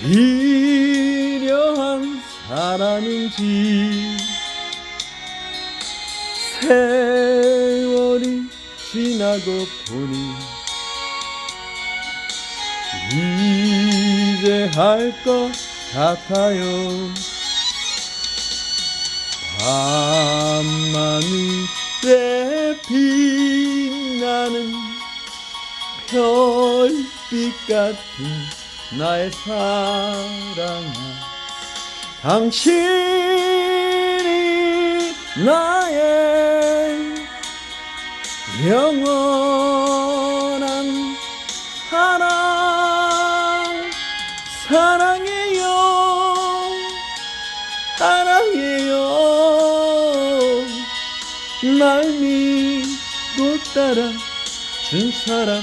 필요한 사람인지 세월이 지나고 보니 이제 알것 같아요. 밤하늘에 빛나는 별빛 같은 나의 사랑아 당신이 나의 영원한 사랑 사랑해요 사랑해요. 날 믿고 따라 준 사람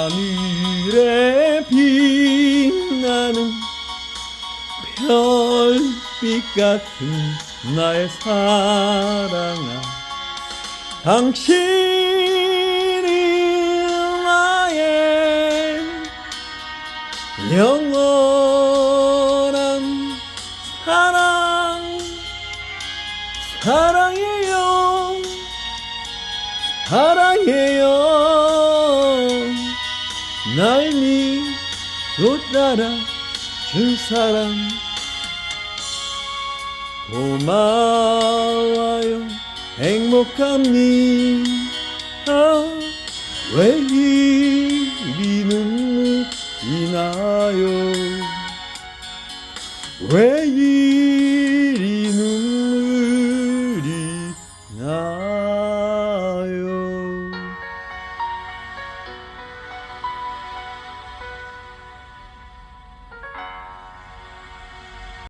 밤하늘에 빛나는 별빛 같은 나의 사랑아 당신이 나의 영원한 사랑 사랑해요 사랑해요. 날 믿고 따라 준 사람. 고마워요. 행복합니다